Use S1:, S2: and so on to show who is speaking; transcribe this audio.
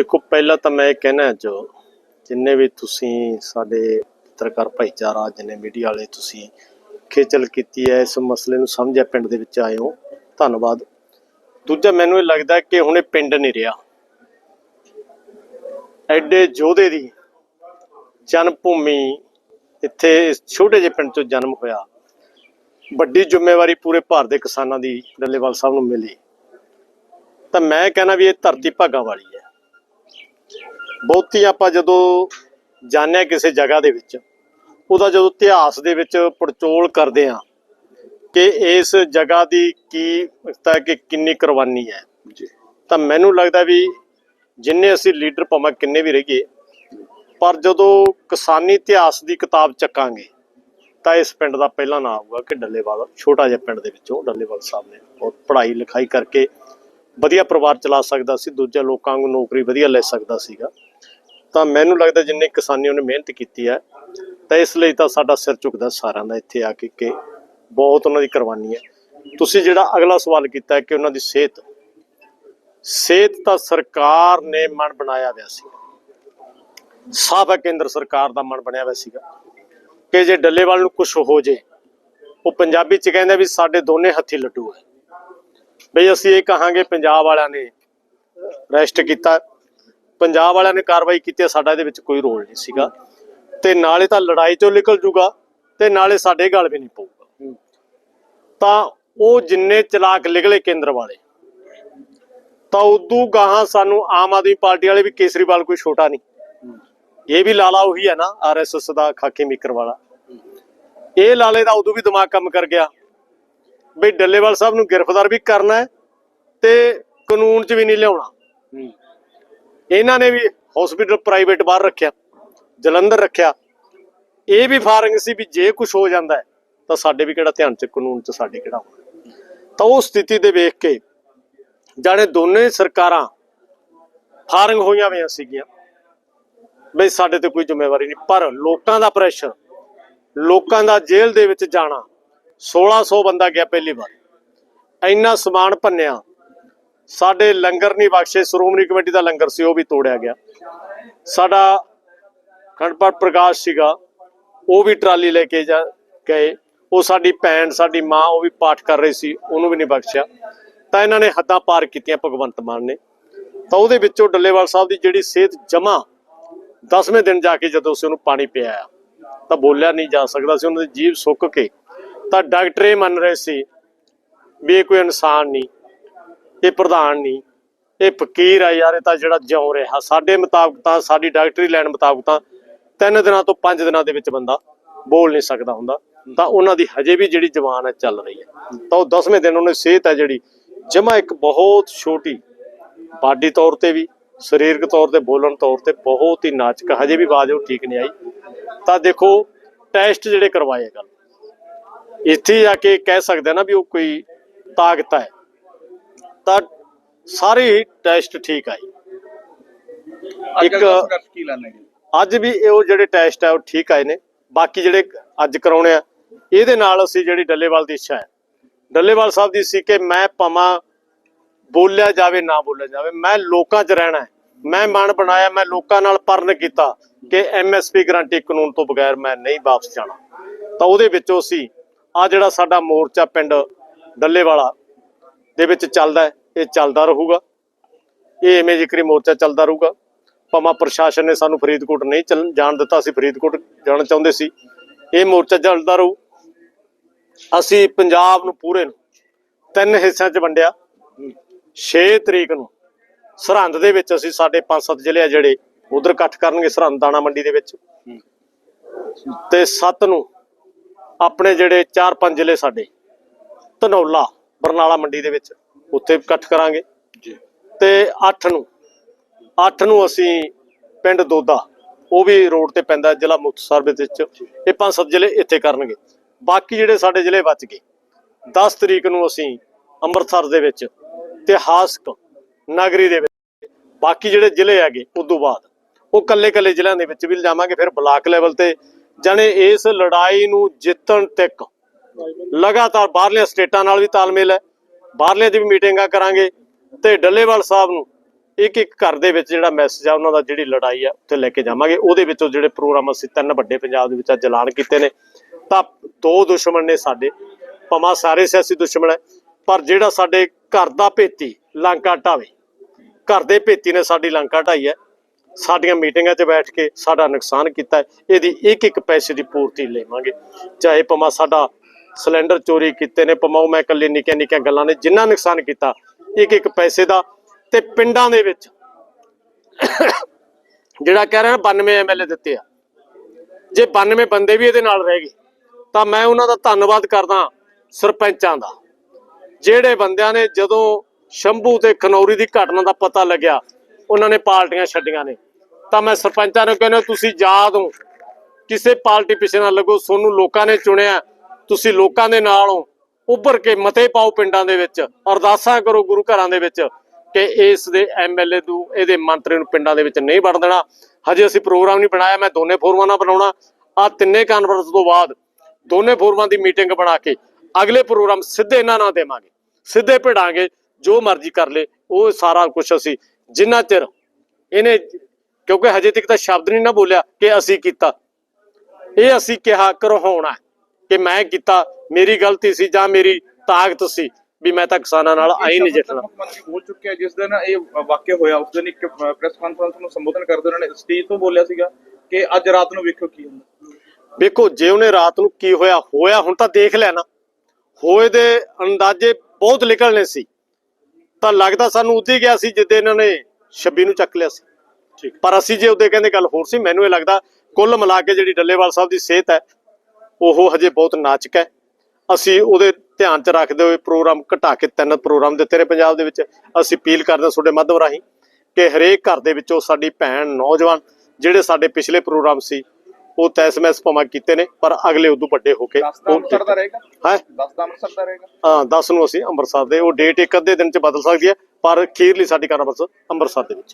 S1: ਦੇਖੋ, ਪਹਿਲਾਂ ਤਾਂ ਮੈਂ ਇਹ ਕਹਿਣਾ ਜੋ ਜਿੰਨੇ ਵੀ ਤੁਸੀਂ ਸਾਡੇ ਪੱਤਰਕਾਰ ਭਾਈਚਾਰਾ, ਜਿੰਨੇ ਮੀਡੀਆ ਵਾਲੇ ਤੁਸੀਂ ਖੇਚਲ ਕੀਤੀ ਹੈ, ਇਸ ਮਸਲੇ ਨੂੰ ਸਮਝਿਆ ਪਿੰਡ ਦੇ ਵਿੱਚ ਆਏ ਹੋ, ਧੰਨਵਾਦ। ਦੂਜਾ, ਮੈਨੂੰ ਇਹ ਲੱਗਦਾ ਕਿ ਹੁਣ ਇਹ ਪਿੰਡ ਨਹੀਂ ਰਿਹਾ। ਐਡੇ ਯੋਧੇ ਦੀ ਜਨਮ ਭੂਮੀ ਇੱਥੇ ਇਸ ਛੋਟੇ ਜਿਹੇ ਪਿੰਡ ਤੋਂ ਜਨਮ ਹੋਇਆ। ਵੱਡੀ ਜ਼ਿੰਮੇਵਾਰੀ ਪੂਰੇ ਭਾਰਤ ਦੇ ਕਿਸਾਨਾਂ ਦੀ, ਡੱਲੇਵਾਲ ਸਾਹਿਬ ਨੂੰ ਮਿਲੀ। ਤਾਂ ਮੈਂ ਕਹਿੰਦਾ ਵੀ ਇਹ ਧਰਤੀ ਭਾਗਾਂ ਵਾਲੀ ਹੈ। ਬਹੁਤੀ ਆਪਾਂ ਜਦੋਂ ਜਾਣਿਆ ਕਿਸੇ ਜਗ੍ਹਾ ਦੇ ਵਿੱਚ ਉਹਦਾ ਜਦੋਂ ਇਤਿਹਾਸ ਦੇ ਵਿੱਚ ਪੜਚੋਲ ਕਰਦੇ ਆ ਕਿ ਇਸ ਜਗ੍ਹਾ ਦੀ ਕੀ ਤਾਂ ਕਿ ਕਿੰਨੀ ਕੁਰਬਾਨੀ ਹੈ।
S2: ਜੀ।
S1: ਤਾਂ ਮੈਨੂੰ ਲੱਗਦਾ ਵੀ ਜਿੰਨੇ ਅਸੀਂ ਲੀਡਰ ਭਾਵੇਂ ਕਿੰਨੇ ਵੀ ਰਹੀਏ ਪਰ ਜਦੋਂ ਕਿਸਾਨੀ ਇਤਿਹਾਸ ਦੀ ਕਿਤਾਬ ਚੱਕਾਂਗੇ ਤਾਂ ਇਸ ਪਿੰਡ ਦਾ ਪਹਿਲਾ ਨਾਮ ਆਊਗਾ ਕਿ ਡੱਲੇਵਾਲ ਛੋਟਾ ਜਿਹਾ ਪਿੰਡ ਦੇ ਵਿੱਚੋਂ ਡੱਲੇਵਾਲ ਸਾਹਿਬ ਨੇ ਬਹੁਤ ਪੜ੍ਹਾਈ ਲਿਖਾਈ ਕਰਕੇ ਵਧੀਆ ਪਰਿਵਾਰ ਚਲਾ ਸਕਦਾ ਸੀ ਦੂਜੇ ਲੋਕਾਂ ਨੂੰ ਨੌਕਰੀ ਵਧੀਆ ਲੈ ਸਕਦਾ ਸੀਗਾ। ਤਾਂ ਮੈਨੂੰ ਲੱਗਦਾ ਜਿੰਨੇ ਕਿਸਾਨੀ ਉਹਨੇ ਮਿਹਨਤ ਕੀਤੀ ਹੈ, ਤਾਂ ਇਸ ਲਈ ਤਾਂ ਸਾਡਾ ਸਿਰ ਝੁਕਦਾ ਸਾਰਿਆਂ ਦਾ ਇੱਥੇ ਆ ਕੇ ਕਿ ਬਹੁਤ ਉਹਨਾਂ ਦੀ ਕੁਰਬਾਨੀ ਹੈ। ਤੁਸੀਂ ਜਿਹੜਾ ਅਗਲਾ ਸਵਾਲ ਕੀਤਾ ਹੈ ਕਿ ਉਹਨਾਂ ਦੀ ਸਿਹਤ ਸਿਹਤ ਤਾਂ ਸਰਕਾਰ ਨੇ ਮਨ ਬਣਾਇਆ ਹੋਇਆ ਸੀ। ਸਾਬਕਾ ਕੇਂਦਰ ਸਰਕਾਰ ਦਾ ਮਨ ਬਣਿਆ ਹੋਇਆ ਸੀਗਾ ਕਿ ਜੇ ਡੱਲੇਵਾਲ ਨੂੰ ਕੁਝ ਹੋ ਜੇ, ਉਹ ਪੰਜਾਬੀ ਚ ਕਹਿੰਦੇ ਵੀ ਸਾਡੇ ਦੋਨੇ ਹੱਥੀ ਲੱਡੂ ਹੈ। ਬਈ ਅਸੀਂ ਇਹ ਕਹਾਂਗੇ, ਪੰਜਾਬ ਵਾਲਿਆਂ ਨੇ ਰੈਸਟ ਕੀਤਾ ਪੰਜਾਬ ਵਾਲਿਆਂ ਨੇ ਕਾਰਵਾਈ ਕੀਤੀ ਸਾਡਾ ਇਹਦੇ ਵਿੱਚ ਕੋਈ ਰੋਲ ਨਹੀਂ ਸੀਗਾ। ਤੇ ਨਾਲੇ ਤਾਂ ਲੜਾਈ ਚੋਂ ਨਿਕਲ ਜੂਗਾ ਤੇ ਨਾਲੇ ਸਾਡੇ ਗਲ ਵੀ ਨਹੀਂ ਪਊਗਾ। ਤਾਂ ਉਹ ਜਿੰਨੇ ਚਲਾਕ ਨਿਕਲੇ ਕੇਂਦਰ ਵਾਲੇ, ਤਾਂ ਉਦੋਂ ਗਾਹਾਂ ਸਾਨੂੰ ਆਮ ਆਦਮੀ ਪਾਰਟੀ ਵਾਲੇ ਵੀ ਕੇਸਰੀਵਾਲ ਕੋਈ ਛੋਟਾ ਨਹੀਂ। ਇਹ ਵੀ ਲਾਲਾ ਉਹੀ ਹੈ ਨਾ ਆਰਐਸਐਸ ਦਾ ਖਾਕੀ ਮੀਕਰ ਵਾਲਾ। ਇਹ ਲਾਲੇ ਦਾ ਉਦੋਂ ਵੀ ਦਿਮਾਗ ਕੰਮ ਕਰ ਗਿਆ। ਬਈ ਡੱਲੇਵਾਲ ਸਾਹਿਬ ਨੂੰ ਗ੍ਰਿਫਤਾਰ ਵੀ ਕਰਨਾ ਤੇ ਕਾਨੂੰਨ 'ਚ ਵੀ ਨਹੀਂ ਲਿਆਉਣਾ। ਇਹਨਾਂ ਨੇ ਵੀ ਹਸਪੀਟਲ ਪ੍ਰਾਈਵੇਟ ਬਾਹਰ ਰੱਖਿਆ, ਜਲੰਧਰ ਰੱਖਿਆ। ਇਹ ਵੀ ਫਾਰੰਗ ਸੀ ਵੀ ਜੇ ਕੁਝ ਹੋ ਜਾਂਦਾ ਤਾਂ ਸਾਡੇ ਵੀ ਕਿਹੜਾ ਧਿਆਨ 'ਚ, ਕਾਨੂੰਨ 'ਚ ਸਾਡੇ ਕਿਹੜਾ ਤਾਂ ਉਹ ਸਥਿਤੀ ਦੇ ਵੇਖ ਕੇ, ਜਾਣੇ ਦੋਨੇ ਸਰਕਾਰਾਂ ਫਾਰਿੰਗ ਹੋਈਆਂ ਹੋਈਆਂ ਸੀਗੀਆਂ। ਬਈ ਸਾਡੇ ਤੇ ਕੋਈ ਜ਼ਿੰਮੇਵਾਰੀ ਨਹੀਂ, ਪਰ ਲੋਕਾਂ ਦਾ ਪ੍ਰੈਸ਼ਰ ਲੋਕਾਂ ਦਾ ਜੇਲ੍ਹ ਦੇ ਵਿੱਚ ਜਾਣਾ 1600 ਬੰਦਾ ਗਿਆ ਪਹਿਲੀ ਵਾਰ। ਇੰਨਾ ਸਮਾਨ ਭੰਨਿਆ ਸਾਡੇ ਲੰਗਰ ਨਹੀਂ ਬਖਸ਼ੇ, ਸ਼੍ਰੋਮਣੀ ਕਮੇਟੀ ਦਾ ਲੰਗਰ ਸੀ, ਉਹ ਵੀ ਤੋੜਿਆ ਗਿਆ। ਸਾਡਾ ਖੰਡਪਾਠ ਪ੍ਰਕਾਸ਼ ਸੀਗਾ, ਉਹ ਵੀ ਟਰਾਲੀ ਲੈ ਕੇ ਜਾ ਗਏ। ਉਹ ਸਾਡੀ ਭੈਣ, ਸਾਡੀ ਮਾਂ, ਉਹ ਵੀ ਪਾਠ ਕਰ ਰਹੀ ਸੀ, ਉਹਨੂੰ ਵੀ ਨਹੀਂ ਬਖਸ਼ਿਆ। ਤਾਂ ਇਹਨਾਂ ਨੇ ਹੱਦਾਂ ਪਾਰ ਕੀਤੀਆਂ ਭਗਵੰਤ ਮਾਨ ਨੇ। ਤਾਂ ਉਹਦੇ ਵਿੱਚੋਂ ਡੱਲੇਵਾਲ ਸਾਹਿਬ ਦੀ ਜਿਹੜੀ ਸਿਹਤ ਜਮਾ 10ਵੇਂ ਦਿਨ ਜਾ ਕੇ ਜਦੋਂ ਅਸੀਂ ਉਹਨੂੰ ਪਾਣੀ ਪਿਆ ਤਾਂ ਬੋਲਿਆ ਨਹੀਂ ਜਾ ਸਕਦਾ ਸੀ, ਉਹਨਾਂ ਦੀ ਜੀਭ ਸੁੱਕ ਕੇ। ਤਾਂ ਡਾਕਟਰ ਇਹ ਮੰਨ ਰਹੇ ਸੀ ਵੀ ਇਹ ਕੋਈ ਇਨਸਾਨ ਨਹੀਂ ਇਹ ਪ੍ਰਧਾਨ ਨਹੀਂ। ਇਹ ਫਕੀਰ ਆ ਯਾਰ, ਇਹ ਤਾਂ ਜਿਹੜਾ ਜਿਉਂ ਰਿਹਾ। ਸਾਡੇ ਮੁਤਾਬਕ ਤਾਂ ਸਾਡੀ ਡਾਕਟਰੀ ਲਾਈਨ ਮੁਤਾਬਕ ਤਾਂ ਤਿੰਨ ਦਿਨਾਂ ਤੋਂ ਪੰਜ ਦਿਨਾਂ ਦੇ ਵਿੱਚ ਬੰਦਾ ਬੋਲ ਨਹੀਂ ਸਕਦਾ ਹੁੰਦਾ। ਤਾਂ ਉਹਨਾਂ ਦੀ ਹਜੇ ਵੀ ਜਿਹੜੀ ਜਵਾਨ ਹੈ, ਚੱਲ ਰਹੀ ਹੈ। ਤਾਂ ਉਹ 10ਵੇਂ ਦਿਨ ਉਹਨੇ ਸਿਹਤ ਹੈ ਜਿਹੜੀ, ਜਮਾ ਇੱਕ ਬਹੁਤ ਛੋਟੀ, ਬਾਡੀ ਤੌਰ ਤੇ ਵੀ, ਸਰੀਰਕ ਤੌਰ ਤੇ, ਬੋਲਣ ਤੌਰ ਤੇ ਬਹੁਤ ਹੀ ਨਾਚਕ, ਹਜੇ ਵੀ ਆਵਾਜ਼ ਉਹ ਠੀਕ ਨਹੀਂ ਆਈ। ਤਾਂ ਦੇਖੋ, ਟੈਸਟ ਜਿਹੜੇ ਕਰਵਾਏ ਗੱਲ ਇੱਥੇ ਆ ਕੇ ਕਹਿ ਸਕਦੇ ਆ ਨਾ ਵੀ ਉਹ ਕੋਈ ਤਾਕਤ ਹੈ। ਤਾਂ ਸਾਰੇ ਹੀ ਟੈਸਟ ਠੀਕ ਆਏ ਇੱਕ-
S2: ਕੀ ਲੈਣਾ
S1: ਅੱਜ ਵੀ ਇਹ ਉਹ ਜਿਹੜੇ ਟੈਸਟ ਆ ਉਹ ਠੀਕ ਆਏ ਨੇ। ਬਾਕੀ ਜਿਹੜੇ ਅੱਜ ਕਰਾਉਣੇ ਆ ਇਹਦੇ ਨਾਲ ਅਸੀਂ ਜਿਹੜੀ ਡੱਲੇਵਾਲ ਦੀ ਇੱਛਾ ਹੈ। ਡੱਲੇਵਾਲ ਸਾਹਿਬ ਦੀ ਸੀ ਕਿ ਮੈਂ ਭਾਵਾਂ ਬੋਲਿਆ ਜਾਵੇ ਨਾ ਬੋਲਿਆ ਜਾਵੇ। ਮੈਂ ਲੋਕਾਂ 'ਚ ਰਹਿਣਾ ਹੈ। ਮੈਂ ਮਨ ਬਣਾਇਆ ਮੈਂ ਲੋਕਾਂ ਨਾਲ ਪਰਨ ਕੀਤਾ ਕਿ ਐਮਐਸਪੀ ਗਰੰਟੀ ਕਾਨੂੰਨ ਤੋਂ ਬਗੈਰ ਮੈਂ ਨਹੀਂ ਵਾਪਸ ਜਾਣਾ। ਤਾਂ ਉਹਦੇ ਵਿੱਚੋਂ ਅਸੀਂ ਆ ਜਿਹੜਾ ਸਾਡਾ ਮੋਰਚਾ ਪਿੰਡ ਡੱਲੇਵਾਲਾ ਦੇ ਵਿੱਚ ਚੱਲਦਾ ਹੈ, ਇਹ ਚੱਲਦਾ ਰਹੂਗਾ। ਇਹ ਐਵੇਂ ਜ਼ਿਕਰੀ ਮੋਰਚਾ ਚੱਲਦਾ ਰਹੂਗਾ। ਭਾਵੇਂ ਪ੍ਰਸ਼ਾਸਨ ਨੇ ਸਾਨੂੰ ਫਰੀਦਕੋਟ ਨਹੀਂ ਚੱਲਣ ਜਾਣ ਦਿੱਤਾ ਅਸੀਂ ਫਰੀਦਕੋਟ ਜਾਣਾ ਚਾਹੁੰਦੇ ਸੀ। ਇਹ ਮੋਰਚਾ ਚੱਲਦਾ ਰਹੂ। ਅਸੀਂ ਪੰਜਾਬ ਨੂੰ ਪੂਰੇ ਨੂੰ ਤਿੰਨ ਹਿੱਸਿਆਂ 'ਚ ਵੰਡਿਆ। 6 ਤਰੀਕ ਨੂੰ ਸਰਹੰਦ ਦੇ ਵਿੱਚ ਅਸੀਂ ਸਾਡੇ 5-7 ਜ਼ਿਲ੍ਹੇ ਆ ਜਿਹੜੇ ਉਧਰ ਇਕੱਠ ਕਰਨਗੇ ਸਰਹੰਦ ਦਾਣਾ ਮੰਡੀ ਦੇ ਵਿੱਚ। ਤੇ 7 ਨੂੰ ਆਪਣੇ ਜਿਹੜੇ 4-5 ਜ਼ਿਲ੍ਹੇ ਸਾਡੇ, ਧਨੌਲਾ ਬਰਨਾਲਾ ਮੰਡੀ ਦੇ ਵਿੱਚ। ਉੱਥੇ ਇਕੱਠ ਕਰਾਂਗੇ।
S2: ਜੀ।
S1: ਤੇ 8 ਨੂੰ 8 ਨੂੰ ਅਸੀਂ ਪਿੰਡ ਦੋਦਾ ਉਹ ਵੀ ਰੋਡ ਤੇ ਪੈਂਦਾ ਜ਼ਿਲ੍ਹਾ ਮੁਕਤਸਰ ਦੇ ਵਿੱਚ। ਇਹ ਪੰਜ ਸੱਤ ਜ਼ਿਲ੍ਹੇ ਇੱਥੇ ਕਰਨਗੇ। ਬਾਕੀ ਜਿਹੜੇ ਸਾਡੇ ਜ਼ਿਲ੍ਹੇ ਬਚ ਗਏ 10 ਤਰੀਕ ਨੂੰ ਅਸੀਂ ਅੰਮ੍ਰਿਤਸਰ ਦੇ ਵਿੱਚ ਇਤਿਹਾਸਕ ਨਗਰੀ ਦੇ ਵਿੱਚ ਬਾਕੀ ਜਿਹੜੇ ਜ਼ਿਲ੍ਹੇ ਹੈਗੇ ਉਦੋਂ ਬਾਅਦ ਉਹ ਕੱਲੇ ਕੱਲੇ ਜ਼ਿਲ੍ਹਿਆਂ ਦੇ ਵਿੱਚ ਵੀ ਲਿਜਾਵਾਂਗੇ ਫਿਰ ਬਲਾਕ ਲੈਵਲ ਤੇ। ਜਾਣੇ ਇਸ ਲੜਾਈ ਨੂੰ ਜਿੱਤਣ ਤੱਕ ਲਗਾਤਾਰ ਬਾਹਰਲੀਆਂ ਸਟੇਟਾਂ ਨਾਲ ਵੀ ਤਾਲਮੇਲ ਹੈ। ਬਾਹਰਲੀਆਂ ਦੀ ਵੀ ਮੀਟਿੰਗਾਂ ਕਰਾਂਗੇ ਤੇ ਡੱਲੇਵਾਲ ਸਾਹਿਬ ਨੂੰ ਇੱਕ ਇੱਕ ਘਰ ਦੇ ਵਿੱਚ ਜਿਹੜਾ ਮੈਸੇਜ ਆ, ਉਹਨਾਂ ਦਾ ਜਿਹੜੀ ਲੜਾਈ ਆ, ਉੱਥੇ ਲੈ ਕੇ ਜਾਵਾਂਗੇ। ਉਹਦੇ ਵਿੱਚੋਂ ਜਿਹੜੇ ਪ੍ਰੋਗਰਾਮ ਅਸੀਂ ਤਿੰਨ ਵੱਡੇ ਪੰਜਾਬ ਦੇ ਵਿੱਚ ਅੱਜ ਐਲਾਨ ਕੀਤੇ ਨੇ, ਤਾਂ ਦੋ ਦੁਸ਼ਮਣ ਨੇ ਸਾਡੇ। ਭਾਵੇਂ ਸਾਰੇ ਸਿਆਸੀ ਦੁਸ਼ਮਣ ਹੈ, ਪਰ ਜਿਹੜਾ ਸਾਡੇ ਘਰ ਦਾ ਭੇਤੀ ਲੰਕਾ ਢਾਵੇ, ਘਰ ਦੇ ਭੇਤੀ ਨੇ ਸਾਡੀ ਲੰਕਾ ਢਾਈ ਹੈ। ਸਾਡੀਆਂ ਮੀਟਿੰਗਾਂ 'ਚ ਬੈਠ ਕੇ ਸਾਡਾ ਨੁਕਸਾਨ ਕੀਤਾ ਇਹਦੀ ਇੱਕ ਇੱਕ ਪੈਸੇ ਦੀ ਪੂਰਤੀ ਲੈਵਾਂਗੇ। ਚਾਹੇ ਭਾਵੇਂ ਸਾਡਾ ਸਿਲੰਡਰ ਚੋਰੀ ਕੀਤੇ ਨੇ ਭਾਵੇਂ ਮੈਂ ਇਕੱਲੇ ਨਿੱਕੀਆਂ ਨਿੱਕੀਆਂ ਗੱਲਾਂ ਨੇ, ਜਿੰਨਾ ਨੁਕਸਾਨ ਕੀਤਾ, ਇੱਕ ਇੱਕ ਪੈਸੇ ਦਾ, ਤੇ ਪਿੰਡਾਂ ਦੇ ਵਿੱਚ ਜਿਹੜਾ ਕਹਿ ਰਿਹਾ ਨਾ 92 ਐਮਐਲਏ ਦਿੱਤੇ ਆ। ਜੇ 92 ਬੰਦੇ ਵੀ ਇਹਦੇ ਨਾਲ ਰਹਿ ਗਏ, ਤਾਂ ਮੈਂ ਉਹਨਾਂ ਦਾ ਧੰਨਵਾਦ ਕਰਦਾ ਸਰਪੰਚਾਂ ਦਾ। ਜਿਹੜੇ ਬੰਦਿਆਂ ਨੇ ਜਦੋਂ ਸ਼ੰਭੂ ਤੇ ਖਨੌਰੀ ਦੀ ਘਟਨਾ ਦਾ ਪਤਾ ਲੱਗਿਆ, ਉਹਨਾਂ ਨੇ ਪਾਰਟੀਆਂ ਛੱਡੀਆਂ ਨੇ। ਤਾਂ ਮੈਂ ਸਰਪੰਚਾਂ ਨੂੰ ਕਹਿੰਦਾ, ਤੁਸੀਂ ਯਾਦ ਹੋ, ਕਿਸੇ ਪਾਰਟੀ ਪਿੱਛੇ ਨਾ ਲੱਗੋ, ਤੁਹਾਨੂੰ ਲੋਕਾਂ ਨੇ ਚੁਣਿਆ ਤੁਸੀਂ ਲੋਕਾਂ ਦੇ ਨਾਲ ਹੋ, ਉੱਭਰ ਕੇ ਮਤੇ ਪਾਓ ਪਿੰਡਾਂ ਦੇ ਵਿੱਚ, ਅਰਦਾਸਾਂ ਕਰੋ ਗੁਰੂ ਘਰਾਂ ਦੇ ਵਿੱਚ ਕਿ ਇਸ ਦੇ ਐਮਐਲਏ ਨੂੰ, ਇਹਦੇ ਮੰਤਰੀ ਨੂੰ ਪਿੰਡਾਂ ਦੇ ਵਿੱਚ ਨਹੀਂ ਵੜ ਦੇਣਾ। ਹਜੇ ਅਸੀਂ ਪ੍ਰੋਗਰਾਮ ਨਹੀਂ ਬਣਾਇਆ, ਮੈਂ ਦੋਨੇ ਫੋਰਮਾਂ ਨਾਲ ਬਣਾਉਣਾ। ਆ ਤਿੰਨੇ ਕਾਨਫਰੰਸ ਤੋਂ ਬਾਅਦ ਦੋਨੇ ਫੋਰਮਾਂ ਦੀ ਮੀਟਿੰਗ ਬਣਾ ਕੇ ਅਗਲੇ ਪ੍ਰੋਗਰਾਮ ਸਿੱਧੇ ਇਹਨਾਂ ਨਾਲ ਦੇਵਾਂਗੇ। ਸਿੱਧੇ ਭਿੜਾਂਗੇ ਜੋ ਮਰਜ਼ੀ ਕਰ ਲੇ, ਉਹ ਸਾਰਾ ਕੁਝ ਅਸੀਂ ਜਿੰਨਾ ਚਿਰ ਇਹਨੇ, ਕਿਉਂਕਿ ਹਜੇ ਤੱਕ ਤਾਂ ਸ਼ਬਦ ਨਹੀਂ ਨਾ ਬੋਲਿਆ ਕਿ ਅਸੀਂ ਕੀਤਾ। ਇਹ ਅਸੀਂ ਕਿਹਾ, ਕਰਵਾਉਣਾ। ਕਿ ਮੈਂ ਕੀਤਾ ਮੇਰੀ ਗਲਤੀ ਸੀ ਜਾਂ ਮੇਰੀ ਤਾਕਤ ਸੀ ਵੀ ਮੈਂ ਤਾਂ ਕਿਸਾਨਾਂ ਨਾਲ ਆਈ ਨਹੀਂ ਜਿੱਤਣਾ
S2: ਹੋ ਚੁੱਕਿਆ ਜਿਸ ਦਿਨ ਇਹ ਵਾਕਿਆ ਹੋਇਆ ਉਸ ਦਿਨ ਇੱਕ ਪ੍ਰੈਸ ਕਾਨਫਰੰਸ ਨੂੰ ਸੰਬੋਧਨ ਕਰਦੇ ਉਹਨਾਂ ਨੇ ਸਟੇਜ ਤੋਂ ਬੋਲਿਆ ਸੀਗਾ ਕਿ ਅੱਜ ਰਾਤ ਨੂੰ ਵੇਖੋ ਕੀ ਹੁੰਦਾ।
S1: ਵੇਖੋ ਜੇ ਉਹਨੇ ਰਾਤ ਨੂੰ ਕੀ ਹੋਇਆ ਹੋਇਆ ਹੁਣ ਤਾਂ ਦੇਖ ਲਿਆ ਨਾ। ਹੋਏ ਦੇ ਅੰਦਾਜ਼ੇ ਬਹੁਤ ਨਿਕਲਨੇ ਸੀ। ਤਾਂ ਲੱਗਦਾ ਸਾਨੂੰ ਉੱਤੇ ਗਿਆ ਸੀ ਜਿੱਦੇ ਇਹਨਾਂ ਨੇ 26 ਨੂੰ ਚੱਕ ਲਿਆ ਸੀ।
S2: ਠੀਕ।
S1: ਪਰ ਅਸੀਂ ਜੇ ਉਹਦੇ ਕਹਿੰਦੇ ਗੱਲ ਹੋਰ ਸੀ ਮੈਨੂੰ ਇਹ ਲੱਗਦਾ ਕੁੱਲ ਮਿਲਾ ਕੇ ਜਿਹੜੀ ਡੱਲੇਵਾਲ ਸਾਹਿਬ ਦੀ ਸਿਹਤ ਹੈ ਉਹ ਹਜੇ ਬਹੁਤ ਨਾਜ਼ੁਕ ਹੈ। ਅਸੀਂ ਉਹਦੇ ਧਿਆਨ 'ਚ ਰੱਖਦੇ ਹੋਏ ਪ੍ਰੋਗਰਾਮ ਘਟਾ ਕੇ ਤਿੰਨ ਪ੍ਰੋਗਰਾਮ ਦਿੱਤੇ ਨੇ ਪੰਜਾਬ ਦੇ ਵਿੱਚ। ਅਸੀਂ ਅਪੀਲ ਕਰਦੇ ਹਾਂ ਤੁਹਾਡੇ ਮਾਧਵ ਰਾਹੀਂ ਕਿ ਹਰੇਕ ਘਰ ਦੇ ਵਿੱਚੋਂ ਸਾਡੀ ਭੈਣ ਨੌਜਵਾਨ ਜਿਹੜੇ ਸਾਡੇ ਪਿਛਲੇ ਪ੍ਰੋਗਰਾਮ ਸੀ ਉਹ ਤੈਸਮੈਸ ਭਾਵੇਂ ਕੀਤੇ ਨੇ ਪਰ ਅਗਲੇ ਉਦੋਂ ਵੱਡੇ ਹੋ ਕੇ
S2: 10 ਦਾ ਅੰਮ੍ਰਿਤਸਰ ਦਾ ਰਹੇਗਾ?
S1: ਹੈ?
S2: 10 ਦਾ ਅੰਮ੍ਰਿਤਸਰ ਦਾ ਰਹੇਗਾ?
S1: ਹਾਂ 10 ਨੂੰ ਅਸੀਂ ਅੰਮ੍ਰਿਤਸਰ ਦੇ ਉਹ ਡੇਟ ਇੱਕ ਅੱਧੇ ਦਿਨ 'ਚ ਬਦਲ ਸਕਦੀ ਹੈ ਪਰ ਅਖੀਰਲੀ ਸਾਡੀ ਕਾਰਵਾਈ ਅੰਮ੍ਰਿਤਸਰ ਦੇ ਵਿੱਚ।